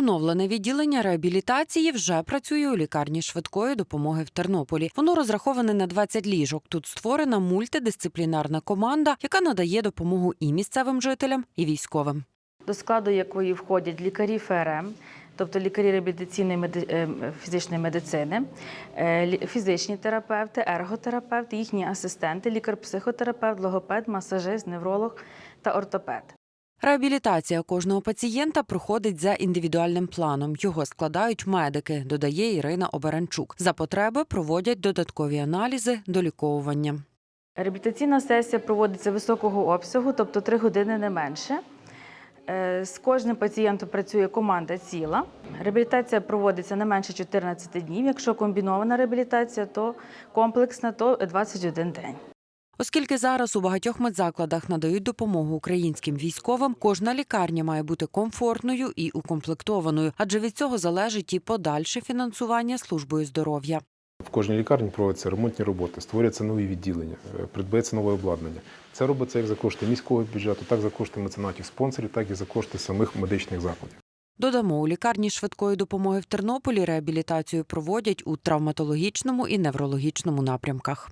Оновлене відділення реабілітації вже працює у лікарні швидкої допомоги в Тернополі. Воно розраховане на 20 ліжок. Тут створена мультидисциплінарна команда, яка надає допомогу і місцевим жителям, і військовим. до складу якої входять лікарі ФРМ, тобто лікарі реабілітаційної меди- е, фізичної медицини, е, фізичні терапевти, ерготерапевти, їхні асистенти, лікар-психотерапевт, логопед, масажист, невролог та ортопед. Реабілітація кожного пацієнта проходить за індивідуальним планом. Його складають медики, додає Ірина Оберанчук. За потреби проводять додаткові аналізи доліковування. Реабілітаційна сесія проводиться високого обсягу, тобто 3 години не менше. Е, З кожним пацієнтом працює команда ціла. Реабілітація проводиться не менше 14 днів. Якщо комбінована реабілітація, то комплексна, то 21 день. Оскільки зараз у багатьох медзакладах надають допомогу українським військовим, кожна лікарня має бути комфортною і укомплектованою, адже від цього залежить і подальше фінансування службою здоров'я. В кожній лікарні проводяться ремонтні роботи, створюються нові відділення, е, придбається нове обладнання. Це робиться як за кошти міського бюджету, так за кошти меценатів спонсорів, так і за кошти самих медичних закладів. Додамо, у лікарні швидкої допомоги в Тернополі реабілітацію проводять у травматологічному і неврологічному напрямках.